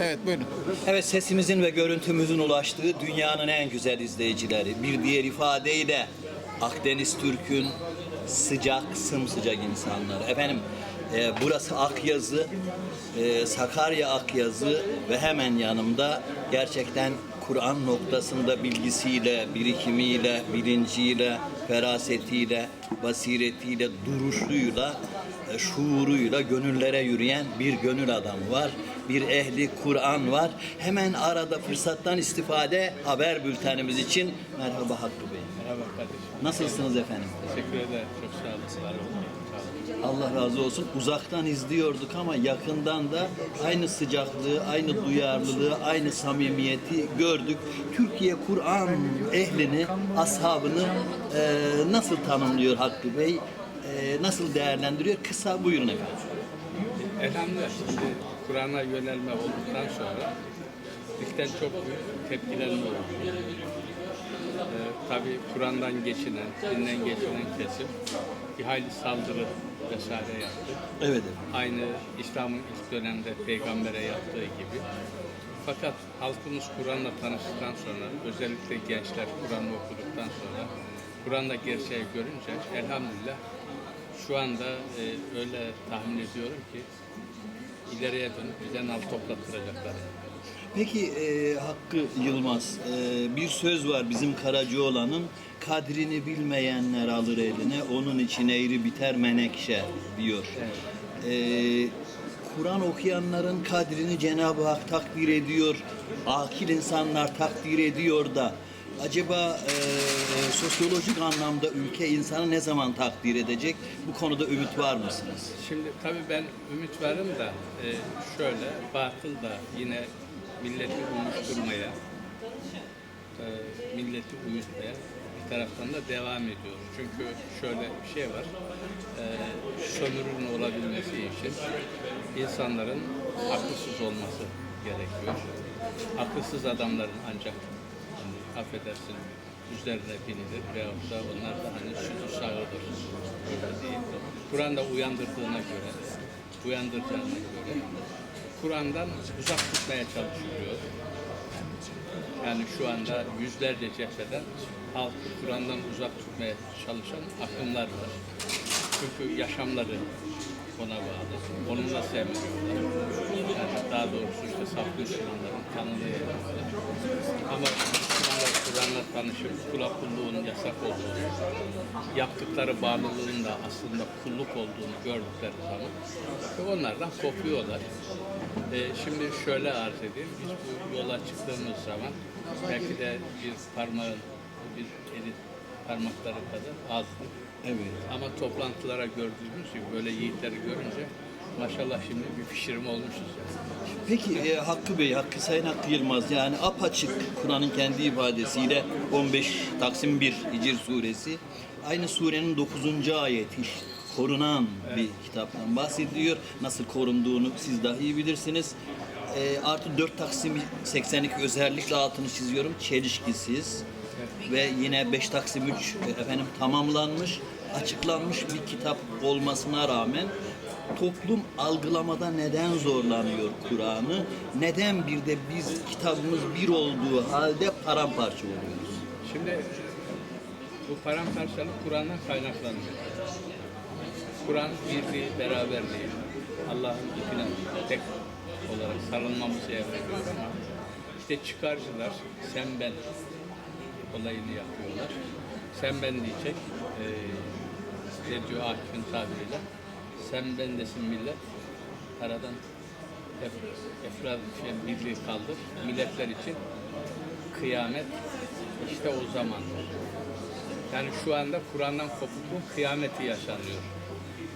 Evet buyurun. Evet sesimizin ve görüntümüzün ulaştığı dünyanın en güzel izleyicileri. Bir diğer ifadeyle Akdeniz Türk'ün sıcak, sımsıcak insanları. Efendim e, burası Akyazı, e, Sakarya Akyazı ve hemen yanımda gerçekten Kur'an noktasında bilgisiyle, birikimiyle, bilinciyle, ferasetiyle, basiretiyle, duruşuyla, e, şuuruyla gönüllere yürüyen bir gönül adamı var. Bir ehli Kur'an var. Hemen arada fırsattan istifade haber bültenimiz için merhaba Hakkı Bey. Merhaba kardeşim. Nasılsınız efendim? Teşekkür ederim. Çok sağ olasın. Var. Allah razı olsun. Uzaktan izliyorduk ama yakından da aynı sıcaklığı, aynı duyarlılığı, aynı samimiyeti gördük. Türkiye Kur'an ehlini, ashabını e, nasıl tanımlıyor Hakkı Bey? E, nasıl değerlendiriyor? Kısa buyurun efendim. Elhamdülillah Kur'an'a yönelme olduktan sonra ilkten çok büyük tepkilenme oldu. Ee, tabii Kur'an'dan geçinen, dinden geçinen kesim bir hayli saldırı vesaire yaptı. Evet. Aynı İslam'ın ilk dönemde peygambere yaptığı gibi. Fakat halkımız Kur'an'la tanıştıktan sonra, özellikle gençler Kur'an'ı okuduktan sonra, Kur'an'da gerçeği görünce elhamdülillah şu anda e, öyle tahmin ediyorum ki ileriye dönüp bize nal toplattıracaklar. Peki e, Hakkı Yılmaz, e, bir söz var bizim Karacaoğlan'ın kadrini bilmeyenler alır eline, onun için eğri biter menekşe diyor. E, Kur'an okuyanların kadrini Cenab-ı Hak takdir ediyor, akil insanlar takdir ediyor da acaba e, sosyolojik anlamda ülke insanı ne zaman takdir edecek? Bu konuda ümit var mısınız? Şimdi tabii ben ümit varım da e, şöyle batıl da yine milleti uyuşturmaya, e, milleti uyutmaya bir taraftan da devam ediyor. Çünkü şöyle bir şey var, e, sömürünün olabilmesi için insanların akılsız olması gerekiyor. Akılsız adamların ancak affedersin üzerine binilir veyahut da onlar da hani sütü sağıdır. Öyle değil. Kur'an'da uyandırdığına göre, uyandırdığına göre Kur'an'dan uzak tutmaya çalışılıyor. Yani şu anda yüzlerce cepheden halkı Kur'an'dan uzak tutmaya çalışan akımlar var. Çünkü yaşamları ona bağlı. Onunla sevmiyorlar. Yani daha doğrusu işte saf Müslümanların yapıyorlar. Ama Kur'an'la tanışıp kula kulluğun yasak olduğunu, yaptıkları bağlılığın da aslında kulluk olduğunu gördükleri zaman ve onlardan kopuyorlar. Ee, şimdi şöyle arz edeyim, biz bu yola çıktığımız zaman belki de bir parmağın, bir elin parmakları kadar azdı. Evet. Ama toplantılara gördüğümüz gibi böyle yiğitleri görünce maşallah şimdi bir pişirme olmuşuz. Peki e, Hakkı Bey, Hakkı Sayın Hakkı Yılmaz yani apaçık Kur'an'ın kendi ifadesiyle 15 Taksim 1 Hicr suresi aynı surenin 9. ayeti korunan bir kitaptan bahsediyor. Nasıl korunduğunu siz daha iyi bilirsiniz. E, artı 4 Taksim 82 özellikle altını çiziyorum. Çelişkisiz ve yine 5 Taksim 3 e, efendim tamamlanmış, açıklanmış bir kitap olmasına rağmen toplum algılamada neden zorlanıyor Kur'an'ı? Neden bir de biz kitabımız bir olduğu halde paramparça oluyoruz? Şimdi bu paramparçalık Kur'an'dan kaynaklanıyor. Kur'an birliği, beraberliği, Allah'ın ipine tek olarak sarılmamızı emrediyor ama işte çıkarcılar sen ben olayını yapıyorlar. Sen ben diyecek, e, ne diyor Akif'in tabiriyle, sen ben desin millet, aradan ef- efrad şey, birliği kaldır. Milletler için kıyamet işte o zaman. Yani şu anda Kur'an'dan kopukluğun kıyameti yaşanıyor.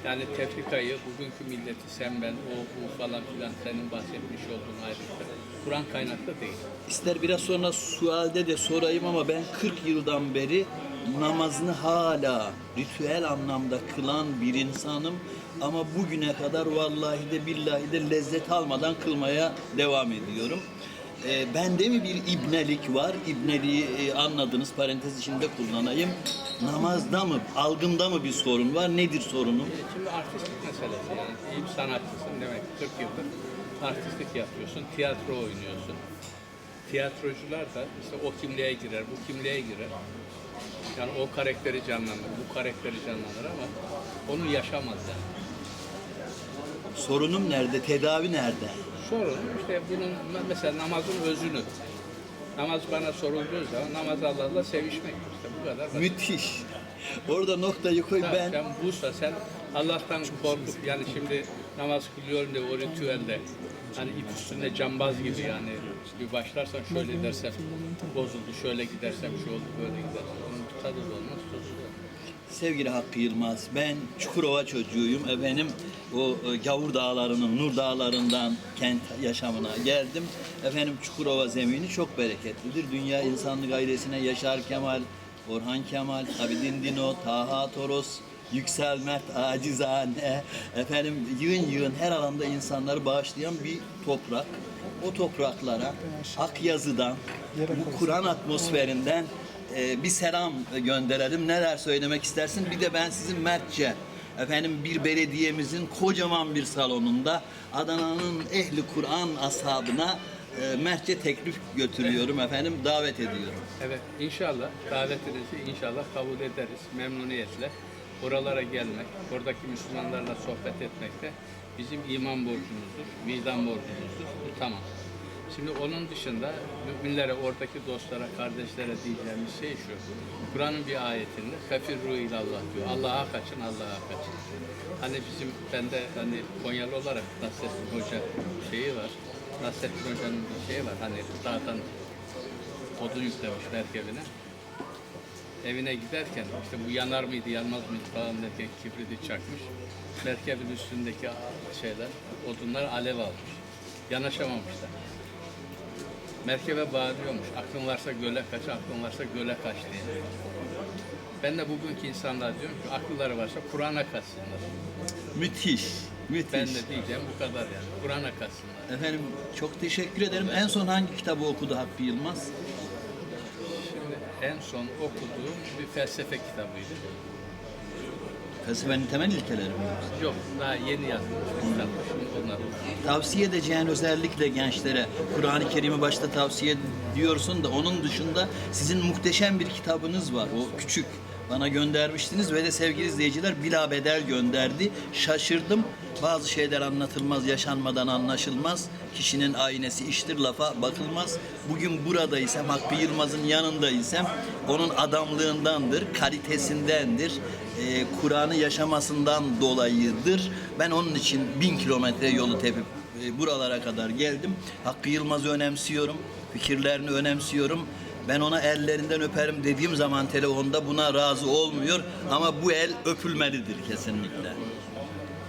Yani tefrikayı, bugünkü milleti sen ben, o bu falan filan senin bahsetmiş olduğun ayrıntılar. Kur'an kaynaklı değil. İster biraz sonra sualde de sorayım ama ben 40 yıldan beri namazını hala ritüel anlamda kılan bir insanım. Ama bugüne kadar vallahi de billahi de lezzet almadan kılmaya devam ediyorum. Ee, bende mi bir ibnelik var? İbneliği e, anladınız parantez içinde kullanayım. Namazda mı, algımda mı bir sorun var? Nedir sorunum? Şimdi artistlik meselesi yani. İyi bir sanatçısın demek ki 40 yıldır artistlik yapıyorsun, tiyatro oynuyorsun. Tiyatrocular da işte o kimliğe girer, bu kimliğe girer. Yani o karakteri canlandırır, bu karakteri canlandırır ama onu yaşamaz yani. Sorunum nerede? Tedavi nerede? Sorun işte bunun mesela namazın özünü. Namaz bana sorulduğu zaman namaz Allah'la sevişmek işte bu kadar. basit. Müthiş. Orada noktayı koy ben. sen buysa sen Allah'tan korkup yani şimdi namaz kılıyorum diye o ritüelde hani ip üstünde cambaz gibi yani bir başlarsan şöyle dersem bozuldu, şöyle gidersem şu oldu, böyle gidersem tadı da olmaz, tozu da. Sevgili Hakkı Yılmaz, ben Çukurova çocuğuyum. Efendim o e, Gavur Dağları'nın, Nur Dağları'ndan kent yaşamına geldim. Efendim Çukurova zemini çok bereketlidir. Dünya insanlık ailesine Yaşar Kemal, Orhan Kemal, Abidin Dino, Taha Toros, Yüksel Mert Acizane, efendim yığın yığın her alanda insanları bağışlayan bir toprak. O topraklara Akyazı'dan, bu Kur'an atmosferinden e, bir selam gönderelim. Neler söylemek istersin? Bir de ben sizin Mertçe efendim bir belediyemizin kocaman bir salonunda Adana'nın ehli Kur'an ashabına e, Mertçe teklif götürüyorum efendim. Davet ediyorum. Evet inşallah davetinizi inşallah kabul ederiz memnuniyetle. Oralara gelmek, oradaki Müslümanlarla sohbet etmek de bizim iman borcumuzdur, vicdan borcumuzdur. Bu tamam. Şimdi onun dışında müminlere, oradaki dostlara, kardeşlere diyeceğimiz şey şu. Kur'an'ın bir ayetinde "Fefirru ilallah" diyor. Allah'a kaçın, Allah'a kaçın. Hani bizim bende hani Konyalı olarak Nasrettin Hoca şeyi var. Nasrettin Hoca'nın bir şeyi var. Hani dağdan odun yüklemiş merkebine. Evine giderken işte bu yanar mıydı yanmaz mıydı falan derken kibriti çakmış. Merkebin üstündeki şeyler, odunlar alev almış. Yanaşamamışlar. Merkebe bağırıyormuş. Aklın varsa göle kaç, aklın varsa göle kaç diye. Ben de bugünkü insanlar diyorum ki akılları varsa Kur'an'a kaçsınlar. Müthiş. Müthiş. Ben de diyeceğim bu kadar yani. Kur'an'a kaçsınlar. Efendim çok teşekkür ederim. En son hangi kitabı okudu Hakkı Yılmaz? En son okuduğum bir felsefe kitabıydı. Felsefenin temel ilkeleri mi? Yok daha yeni yazılmış bir kitap. Şimdi onlar Tavsiye edeceğin özellikle gençlere Kur'an-ı Kerim'i başta tavsiye ediyorsun da onun dışında sizin muhteşem bir kitabınız var. O küçük bana göndermiştiniz ve de sevgili izleyiciler bila bedel gönderdi. Şaşırdım. Bazı şeyler anlatılmaz, yaşanmadan anlaşılmaz. Kişinin aynesi iştir, lafa bakılmaz. Bugün buradaysam, Hakkı Yılmaz'ın yanındaysam onun adamlığındandır, kalitesindendir, e, Kur'an'ı yaşamasından dolayıdır. Ben onun için bin kilometre yolu tepip e, buralara kadar geldim. Hakkı Yılmaz'ı önemsiyorum, fikirlerini önemsiyorum. Ben ona ellerinden öperim dediğim zaman telefonda buna razı olmuyor ama bu el öpülmelidir kesinlikle.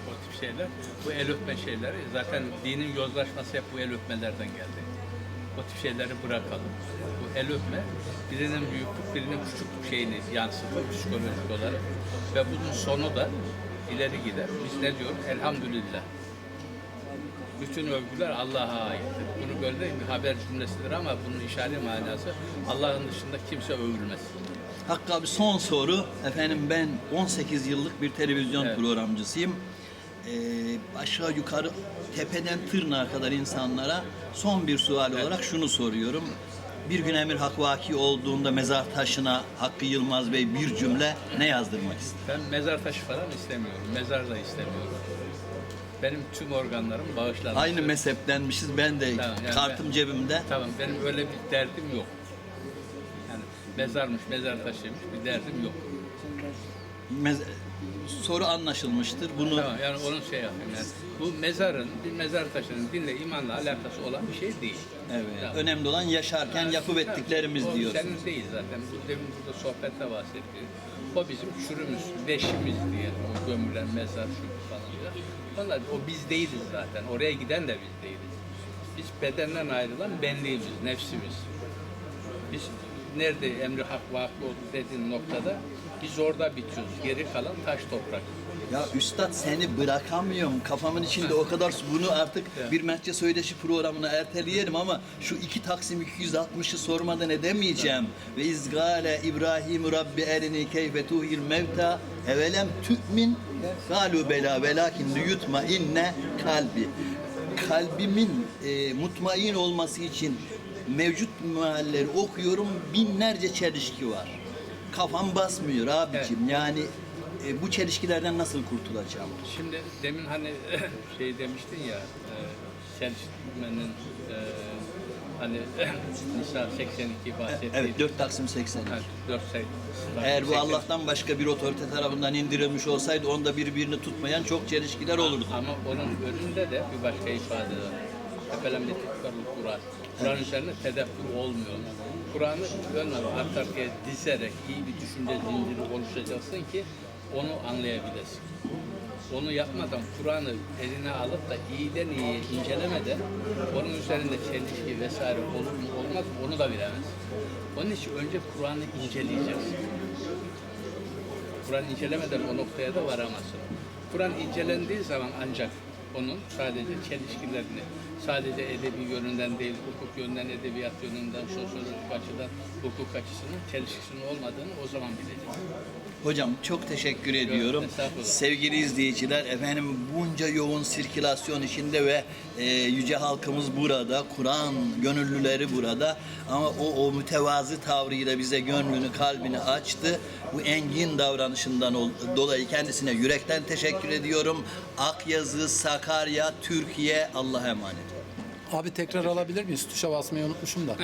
o tip şeyler. Bu el öpme şeyleri zaten dinin yozlaşması hep bu el öpmelerden geldi. O tip şeyleri bırakalım. Bu el öpme birinin büyüklük, birinin küçüklük şeyini yansıtır psikolojik olarak. Ve bunun sonu da ileri gider. Biz ne diyoruz? Elhamdülillah. Bütün övgüler Allah'a aittir. Bunu böyle bir haber cümlesidir ama bunun işari manası Allah'ın dışında kimse övülmesin. Hakkı abi son soru. Efendim ben 18 yıllık bir televizyon Evet. programcısıyım. Ee, aşağı yukarı tepeden tırnağa kadar insanlara son bir sual olarak şunu soruyorum. Bir gün Emir Hakvaki olduğunda mezar taşına Hakkı Yılmaz Bey bir cümle ne yazdırmak ister? Ben mezar taşı falan istemiyorum. Mezar da istemiyorum. Benim tüm organlarım bağışlanmış. Aynı mezheptenmişiz. Ben de Tamam, yani kartım ben- cebimde. Tamam benim öyle bir derdim yok. Yani mezarmış, mezar taşıymış bir derdim yok. Mez- soru anlaşılmıştır. Bunu Tamam yani onun şey yapayım yani. Bu mezarın, bir mezar taşının dinle, imanla alakası olan bir şey değil. evet, Tamam. önemli olan yaşarken yapıp ettiklerimiz o senin değil zaten. Bu demin burada sohbette bahsettiğim. O bizim çürümüz, leşimiz diye. O gömülen mezar şu falan diye. Onlar, o biz değiliz zaten. Oraya giden de biz değiliz. Biz bedenden ayrılan benliğimiz, nefsimiz. Biz nerede emri hak vakı oldu dediğin noktada biz orada bitiyoruz. Geri kalan taş toprak. Ya üstad seni bırakamıyorum. Kafamın içinde o kadar bunu artık bir Mertçe Söyleşi programına erteleyelim ama şu iki Taksim 260'ı sormadan edemeyeceğim. Ve izgale İbrahim Rabbi erini keyfe tuhil mevta evelem tü'min galu bela velakin liyutma inne kalbi. kalbimin e, mutmain olması için mevcut mealleri okuyorum. Binlerce çelişki var. Kafam basmıyor abicim. Yani e, bu çelişkilerden nasıl kurtulacağım? Şimdi demin hani şey demiştin ya, e, çelişmenin e, hani Nisa 82 bahsettiği. Evet 4 Taksim 80. Evet, dört say- Eğer bu 80. Allah'tan başka bir otorite tarafından indirilmiş olsaydı onda birbirini tutmayan çok çelişkiler olurdu. Ama onun önünde de bir başka ifade var. Efendim tefekkürlü Kur'an. Kur'an üzerine tedebbür olmuyor. Kur'an'ı önüne arka arkaya dizerek iyi bir düşünce zinciri oluşacaksın ki onu anlayabilesin. Onu yapmadan Kur'an'ı eline alıp da iyiden iyiye incelemeden onun üzerinde çelişki vesaire olur mu olmaz mı onu da bilemez. Onun için önce Kur'an'ı inceleyeceksin. Kur'an incelemeden o noktaya da varamazsın. Kur'an incelendiği zaman ancak onun sadece çelişkilerini, sadece edebi yönünden değil, hukuk yönünden, edebiyat yönünden, sosyolojik açıdan, hukuk açısından çelişkisinin olmadığını o zaman bileceksin. Hocam çok teşekkür ediyorum. Sevgili izleyiciler, efendim bunca yoğun sirkülasyon içinde ve e, yüce halkımız burada, Kur'an gönüllüleri burada ama o, o mütevazı tavrıyla bize gönlünü, kalbini açtı. Bu engin davranışından ol- dolayı kendisine yürekten teşekkür ediyorum. Akyazı, Sakarya, Türkiye Allah'a emanet. Abi tekrar alabilir miyiz? Tuşa basmayı unutmuşum da.